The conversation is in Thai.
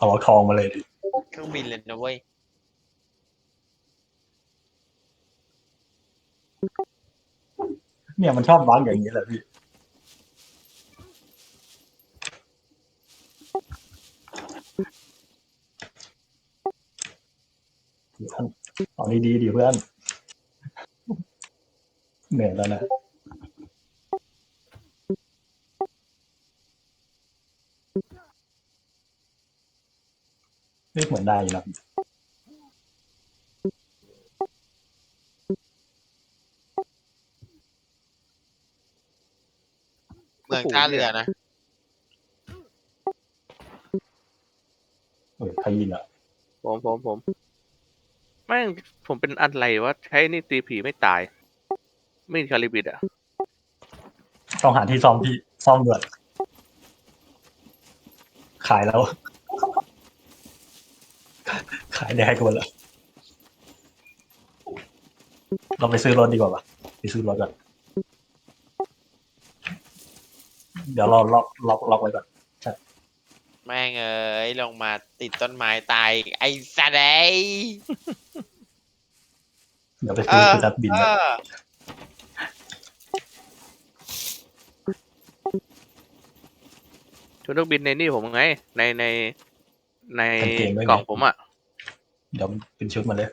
เอาทองมาเลยดิเครื่องบินเลยนะเว้ยเนี่ยมันชอบบังอย่างนี้แหละพี่เพื่อนเอาดีๆดิเพื่อนเหนื่อยแล้วนะ เฮ้ยเหมือนได้อยู่นะพี่เมืองท่าเรือนะเฮ้ยใครยิงอะผมผมผมแม่งผมเป็นอะไรวะใช้นี่ตีผีไม่ตาย ไม่มีคาลิบิดอะ ต้องหาที่ซ่อมพี่ซ่อมด่วนขายแล้ว ขายได้ให้กันแล้วเราไปซื้อรถดีกว่าปะไปซื้อรถก่อนเดี๋ยวเราล็อกล็อกล็อกไว้ก่อนแม่งเอ้ยลงมาติดต้นไม้ตายอีกไอ้สัตว์เอ้ยเดี๋ยวไปเอซื้ออคือจัดบินเอก่อนอชุดนักบินในนี่ผมไง ในใน ในกางเกงด้วยกล่องไงผมอะ เดี๋ยวเป็นชุดมาเลย